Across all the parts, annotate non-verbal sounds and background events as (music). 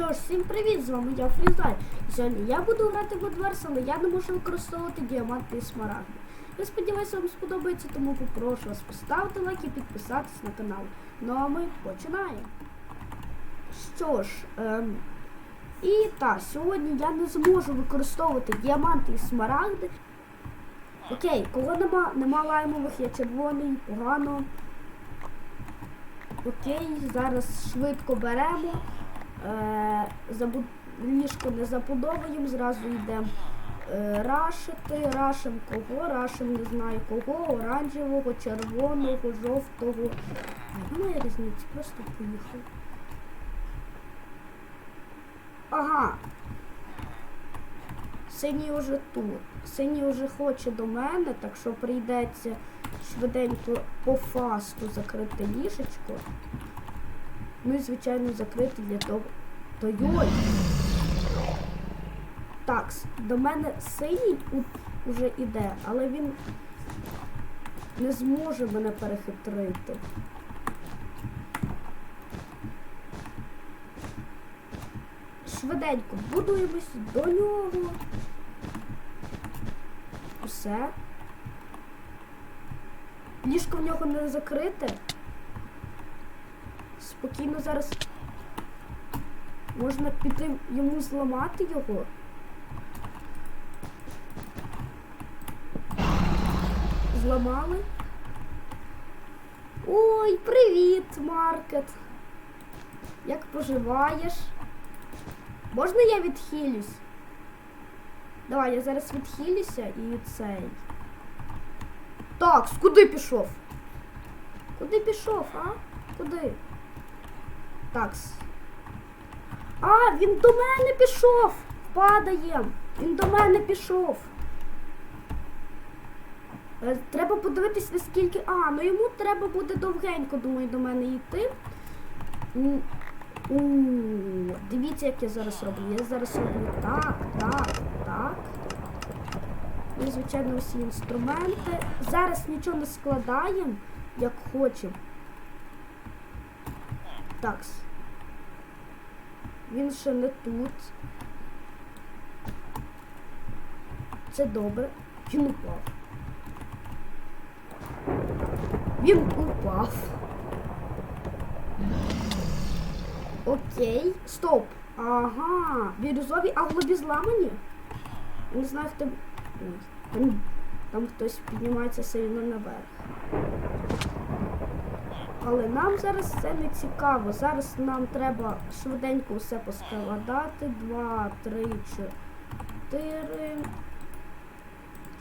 Що ж, всім привіт, з вами я Фрізай. Сьогодні я буду грати в Adverse, але я не можу використовувати діаманти і смарагди. Я сподіваюся, вам сподобається, тому попрошу вас поставити лайк і підписатись на канал. Ну а ми починаємо. Що ж, ем, і так, сьогодні я не зможу використовувати діаманти і смарагди. Окей, кого нема, нема лаймових, я червоний, погано. Окей, зараз швидко беремо. Е. Ліжко не забудовуємо, зразу йдемо е, рашити. Рашим кого? Рашим не знаю кого, оранжевого, червоного, жовтого. Немає різниці, просто поїхав. Ага. Синій уже тут. Синій уже хоче до мене, так що прийдеться швиденько по фасту закрити ліжечко. Ну і, звичайно, закрити для того. То йой! Так, до мене синій уже іде, але він не зможе мене перехитрити. Швиденько будуємось до нього. Все. Ліжко в нього не закрите. Спокійно зараз можна піти йому зламати його. Зламали. Ой, привіт, Маркет. Як поживаєш? Можна я відхилюсь? Давай, я зараз відхилюся і цей. Так, куди пішов? Куди пішов, а? Куди? Такс. А, він до мене пішов! Падає! Він до мене пішов. Е, Треба подивитись, наскільки. А, ну йому треба буде довгенько, думаю, до мене йти. У, дивіться, як я зараз роблю. Я зараз роблю так, так, так. І, звичайно, усі інструменти. Зараз нічого не складаємо, як хочемо. Такс. Він ще не тут. Це добре. Він упав. Він упав. Окей. Стоп. Ага. Бірюзові, а голубі зламані? Не знаю, хто. Там, там хтось піднімається сильно наверх. Але нам зараз це не цікаво. Зараз нам треба швиденько все поскладати. Два, три, чотири.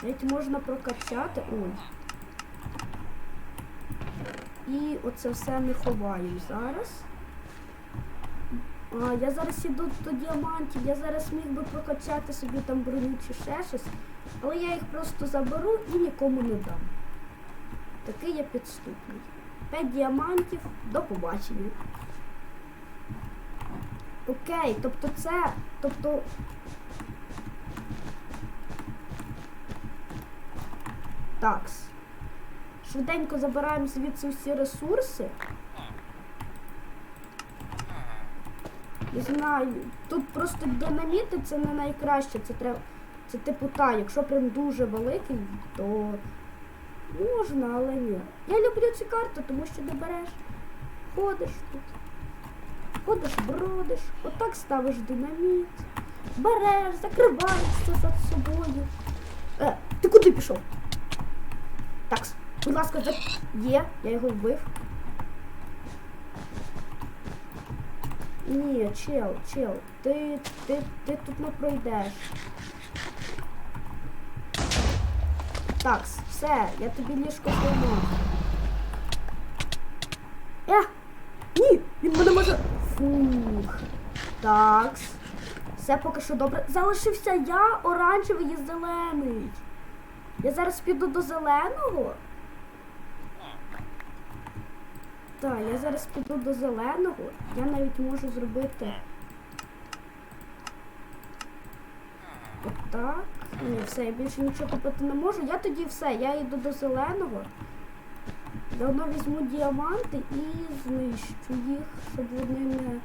Навіть можна прокачати. Ой. І оце все не ховаю зараз. А, я зараз іду до діамантів, я зараз міг би прокачати собі там броню чи ще щось, але я їх просто заберу і нікому не дам. Такий я підступний. П'ять діамантів, до побачення. Окей, тобто це. Тобто. Такс. Швиденько забираємо звідси всі ресурси. Не знаю. Тут просто динаміти це не найкраще. Це треба. Це типу та, якщо прям дуже великий, то можна, але ні. Я люблю цю карту, тому що не береш. Ходиш тут. Ходиш, бродиш, отак ставиш динаміт. Береш, закриваєшся за собою. Е, ти куди пішов? Так, будь ласка, за... є, я його вбив. Ні, чел, чел, ти, ти, ти тут не пройдеш. Так, все, я тобі ліжко зламав. Е! Ні! Він мене може. Фух. Такс. Все поки що добре. Залишився я, оранжевий і зелений. Я зараз піду до зеленого. Так, я зараз піду до зеленого. Я навіть можу зробити. Отак. Ні, все, я більше нічого купити не можу. Я тоді все, я йду до зеленого. Заодно візьму діаманти і знищу їх, щоб вони не.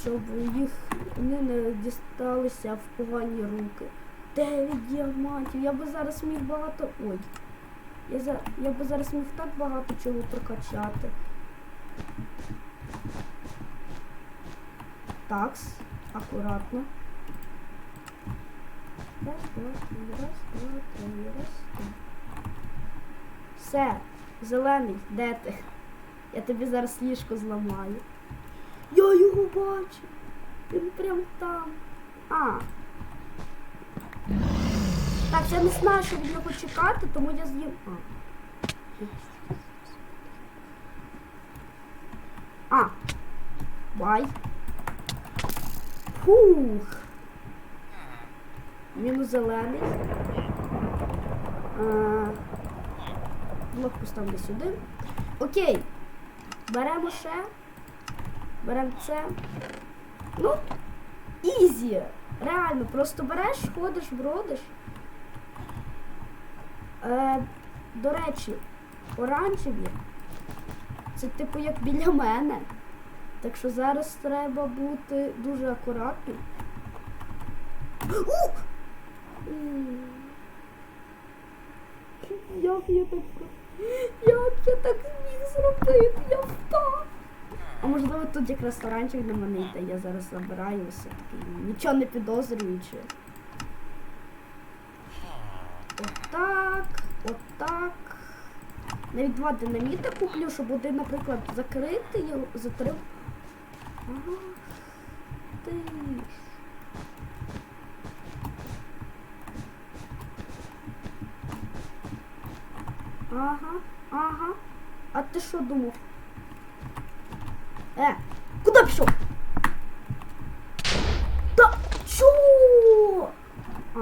щоб їх вони не дісталися в погані руки. Дев'ять діамантів. Я би зараз міг багато. Ой. Я, за... я би зараз міг так багато чого прокачати. Такс, акуратно. Раз, два, три, раз, два, три, раз, два. Все, зелений, де ти? Я тобі зараз ліжко зламаю. Я його бачу. Він прям там. А. Так, я не знаю, що від нього чекати, тому я з'їм. А. А. Бай. Фух. Мінус зелений. Блок поставлю сюди. Окей. Беремо ще. Беремо це. Ну, ізі. Реально, просто береш, ходиш, бродиш. Е, до речі, оранжеві. Це типу як біля мене. Так що зараз треба бути дуже акуратним. Ух! Як я так як я так зміг зробити? Я впав. А можливо тут якраз оранжевий на мене йде, я зараз забираю все таки, нічого не підозрюючи. Отак, отак. Навіть два динаміта куплю, щоб один, наприклад, закрити його, затрив. Ага. Ти Ага, ага. А ти що думав? Е, куди пішов? Та чого? А.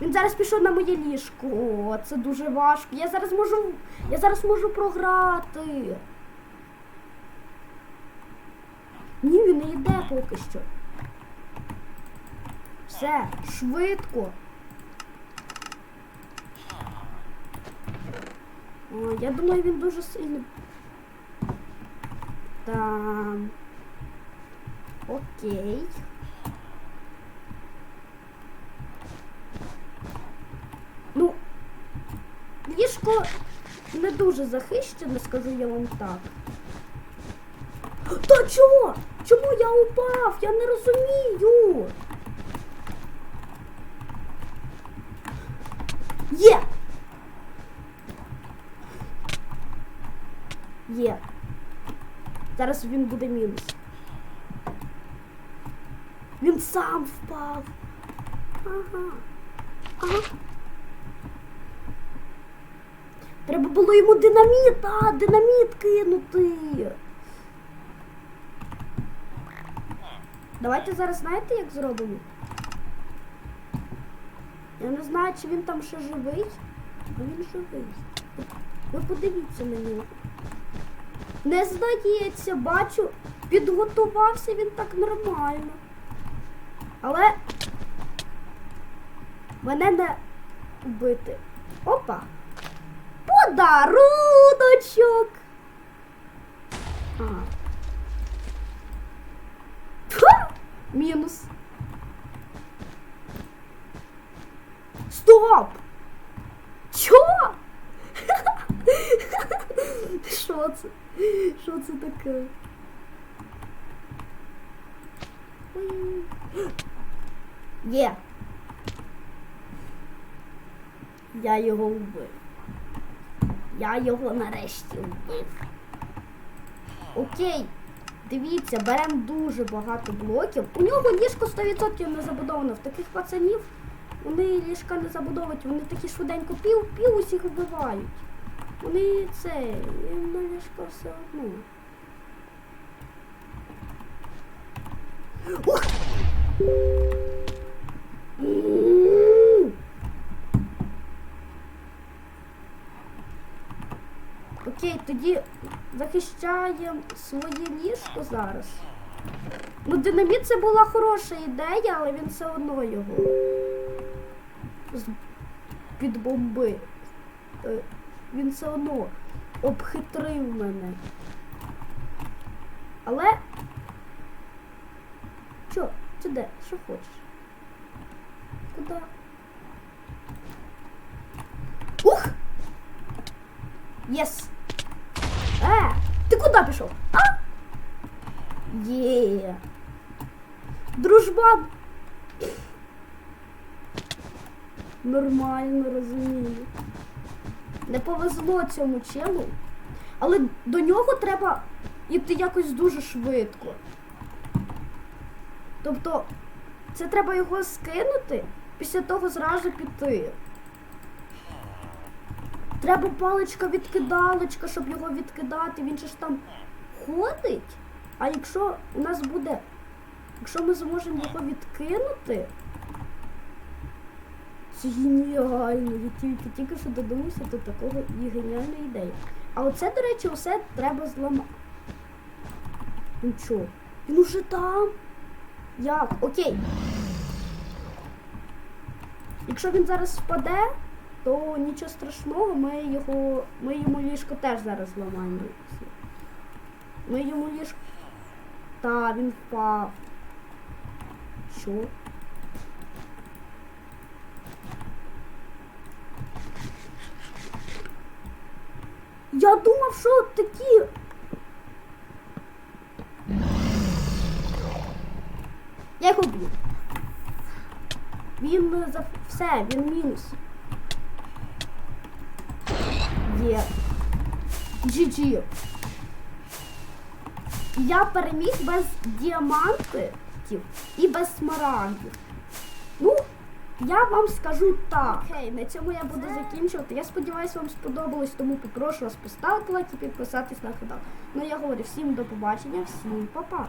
Він зараз пішов на моє ліжко. О, це дуже важко. Я зараз можу. Я зараз можу програти. Ні, він не йде поки що. Все, швидко. О, я думаю, він дуже сильно. Там. Окей. Ну, ліжко не дуже захищене, скажу я вам так. Та чого? Чому я упав? Я не розумію. Є! Є. Зараз він буде мінус. Він сам впав. Ага. Ага. Треба було йому динаміт, а, динаміт кинути. Давайте зараз знаєте, як зробимо? Я не знаю, чи він там ще живий. А він живий. Ви подивіться на нього. Не здається, бачу, підготувався він так нормально. Але мене не вбити. Опа! Подаруночок! Ага. Мінус. Стоп! Чого? (laughs) Що це? (laughs) Що це таке? Є. Я його вбив. Я його нарешті вбив. Окей. Дивіться, беремо дуже багато блоків. У нього ліжко 100% не забудовано. В таких пацанів вони ліжка не забудовують, вони такі швиденько пів-пів усіх вбивають. Вони це, їм на ліжко все одно. Окей, тоді захищаємо своє ліжко зараз. Ну, динаміт це була хороша ідея, але він все одно його з- підбомбив. Він все одно обхитрив мене. Але. Чо? Це де? Що хочеш? Куди? Ух! Єс! Е! Ти куди пішов? А? Є. Дружбан. Нормально розумію. Не повезло цьому челу. Але до нього треба іти якось дуже швидко. Тобто, це треба його скинути, після того зразу піти. Треба паличка відкидалочка, щоб його відкидати. Він же ж там ходить. А якщо у нас буде. Якщо ми зможемо його відкинути. Це геніально. Я тільки, тільки що додумався до такого і геніальної ідеї. А оце, до речі, все треба зламати. Ну чо? Він уже там. Як? Окей. Якщо він зараз впаде, то нічого страшного, ми його. Ми йому ліжко теж зараз зламаємо. Ми йому ліжко. Та, він впав. Що? Я думав, що такі. Я його б'ю. Він е, за все, він мінус. Є. GG. Я переміг без діамантів і без смарагдів. Я вам скажу так. Окей, на цьому я буду закінчувати. Я сподіваюся, вам сподобалось, тому попрошу вас поставити лайк і підписатись на канал. Ну я говорю всім до побачення, всім па-па.